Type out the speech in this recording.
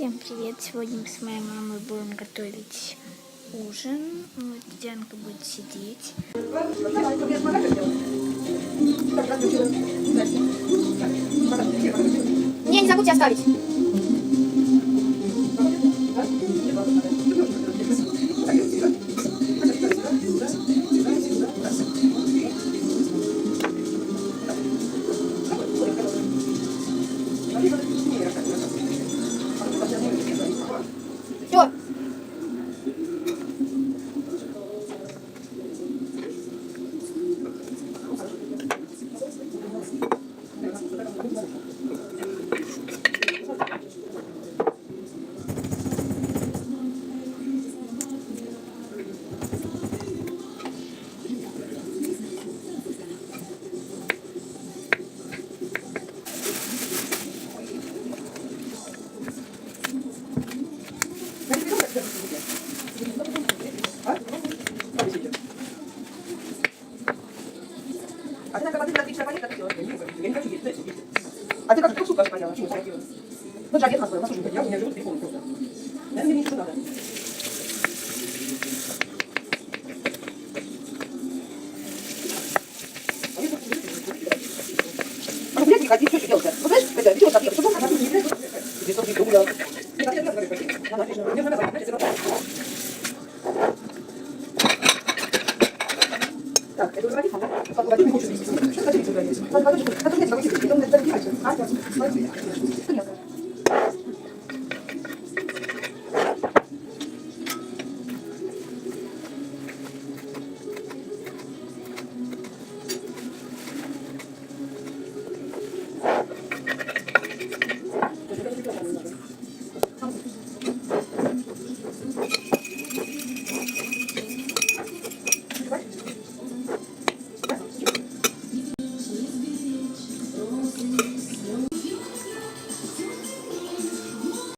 Всем привет! Сегодня мы с моей мамой будем готовить ужин. Вот Дианка будет сидеть. Не, не забудьте оставить. А ты на три часа понять, как делать. Я не хочу есть, знаете, есть. А ты как суп даже поняла, чего я делаю? Ну, же отец нас был, нас уже я у меня живут телефон просто. Это мне ничего не надо. А вы гулять не ходить, что еще делать-то? Вот знаешь, это, видео так, что Это